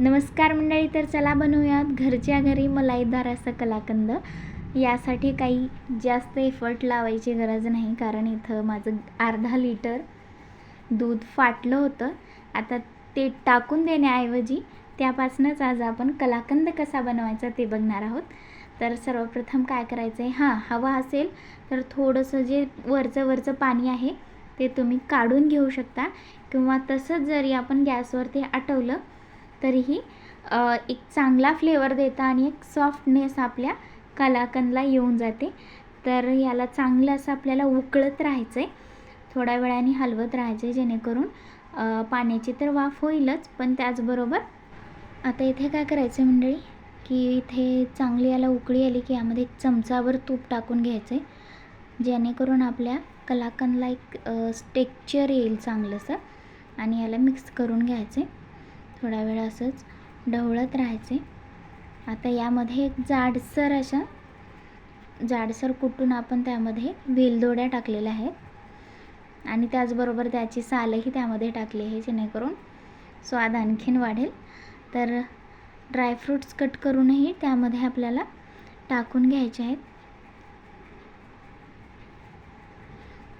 नमस्कार मंडळी तर चला बनवूयात घरच्या घरी मलाईदार असं कलाकंद. यासाठी काही जास्त एफर्ट लावायची गरज नाही कारण इथं माझं अर्धा लिटर दूध फाटलं होतं. आता ते टाकून देण्याऐवजी त्यापासूनच आज आपण कलाकंद कसा बनवायचा ते बघणार आहोत. तर सर्वप्रथम काय करायचं आहे हां हवा असेल तर थोडंसं जे वरचं वरचं पाणी आहे ते तुम्ही काढून घेऊ शकता. किंवा तसंच जरी आपण गॅसवरती आटवलं तरीही एक चांगला फ्लेवर देतं आणि एक सॉफ्टनेस आपल्या कलाकंदला येऊन जाते. तर याला चांगलं असं आपल्याला उकळत राहायचं आहे थोड्या वेळाने हलवत राहायचं आहे जेणेकरून पाण्याची तर वाफ होईलच पण त्याचबरोबर आता इथे काय करायचं आहे मंडळी? की इथे चांगली याला उकळी आली की यामध्ये एक चमचाभर तूप टाकून घ्यायचं आहे जेणेकरून आपल्या कलाकंदला एक टेक्चर येईल चांगलंसं. आणि याला मिक्स करून घ्यायचं आहे थोडा वेळ असंच ढवळत राहायचे. आता यामध्ये एक जाडसर अशा जाडसर कुटून आपण त्यामध्ये वेलदोड्या टाकलेल्या आहेत. आणि त्याचबरोबर त्याची सालही त्यामध्ये टाकली आहे जेणेकरून स्वाद आणखीन वाढेल. तर ड्रायफ्रूट्स कट करूनही त्यामध्ये आपल्याला टाकून घ्यायचे आहेत.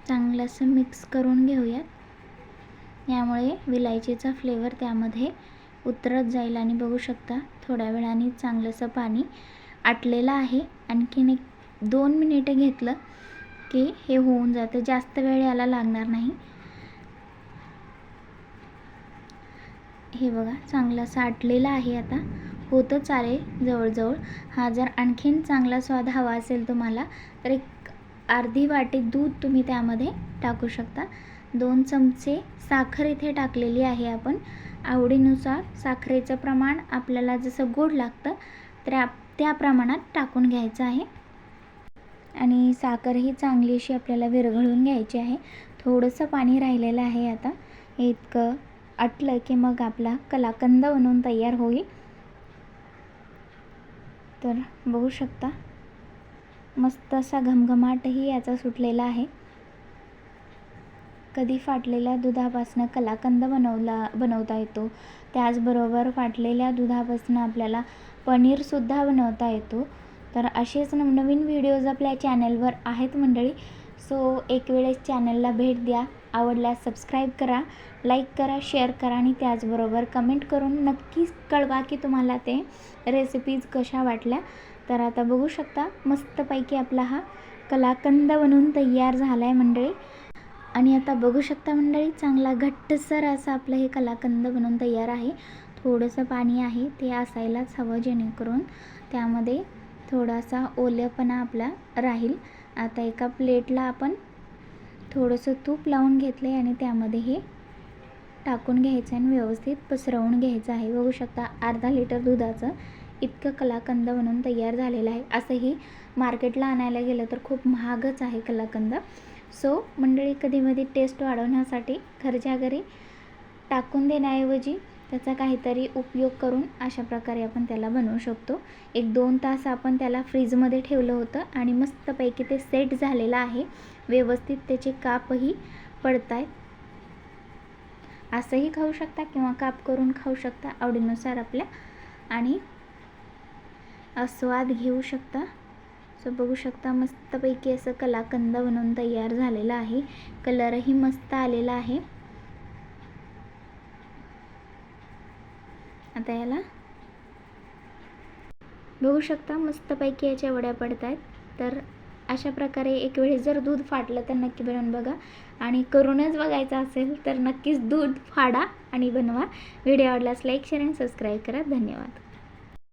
चांगलं असं मिक्स करून घेऊयात. यामुळे विलायचीचा फ्लेवर त्यामध्ये उतरत जाईल आणि बघू शकता थोड्या वेळाने चांगलंसं पाणी आटलेलं आहे. आणखीन एक दोन मिनिटे घेतलं की हे होऊन जातं. जास्त वेळ याला लागणार नाही. हे बघा चांगलं असं आटलेलं आहे आता. होतं चालेल जवळजवळ. हा जर आणखीन चांगला स्वाद हवा असेल तुम्हाला तर एक अर्धी वाटी दूध तुम्ही त्यामध्ये टाकू शकता. दोन चमचे साखर इथे टाकलेली आहे आपण. आवडीनुसार साखरेचं प्रमाण आपल्याला जसं गोड लागतं त्या त्या प्रमाणात टाकून घ्यायचं आहे. आणि साखर ही चांगली अशी आपल्याला विरघळून घ्यायची आहे. थोडंसं पाणी राहिलेलं आहे आता. इतकं आटलं की मग आपला कलाकंद बनवून तयार होईल. तर बघू शकता मस्त असा घमघमाटही याचा सुटलेला आहे. कधी फाटलेल्या दुधापासून कलाकंद बनवला बनवता येतो. त्याचबरोबर फाटलेल्या दुधापासून आपल्याला पनीरसुद्धा बनवता येतो. तर असेच नवनवीन व्हिडिओज आपल्या चॅनलवर आहेत मंडळी. सो एक वेळेस चॅनलला भेट द्या. आवडल्यास सबस्क्राईब करा लाईक करा शेअर करा आणि त्याचबरोबर कमेंट करून नक्कीच कळवा की तुम्हाला ते रेसिपीज कशा वाटल्या. तर आता बघू शकता मस्तपैकी आपला हा कलाकंद बनवून तयार झाला आहे मंडळी. आणि आता बघू शकता मंडळी चांगला घट्टसर असं आपलं हे कलाकंद बनवून तयार आहे. थोडंसं पाणी आहे ते असायलाच हवं जेणेकरून त्यामध्ये थोडासा ओलेपणा आपला राहील. आता एका प्लेटला आपण थोडंसं तूप लावून घेतलं आहे आणि त्यामध्ये हे टाकून घ्यायचं आणि व्यवस्थित पसरवून घ्यायचं आहे. बघू शकता अर्धा लिटर दुधाचं इतकं कलाकंद बनवून तयार झालेलं आहे. असंही मार्केटला आणायला गेलं तर खूप महागच आहे कलाकंद. सो मंडळी कधीमधी टेस्ट वाढवण्यासाठी घरच्या घरी टाकून देण्याऐवजी त्याचा काहीतरी उपयोग करून अशा प्रकारे आपण त्याला बनवू शकतो. एक दोन तास आपण त्याला फ्रीजमध्ये ठेवलं होतं आणि मस्तपैकी ते सेट झालेलं आहे. व्यवस्थित त्याचे कापही पडत आहेत असंही खाऊ शकता किंवा काप करून खाऊ शकता आवडीनुसार आपल्या. आणि स्वाद घेऊ शकता. सो बघू शकता मस्तपैकी असं कलाकंद बनवून तयार झालेलं आहे. कलरही मस्त आलेला आहे. आता याला बघू शकता मस्तपैकी याच्या वड्या पडत आहेत तर अशा प्रकारे एक वेळेस जर दूध फाटलं तर नक्की बनवून बघा. आणि करूनच बघायचं असेल तर नक्कीच दूध फाडा आणि बनवा. व्हिडिओ आवडल्यास लाईक शेअर आणि सबस्क्राईब करा. धन्यवाद.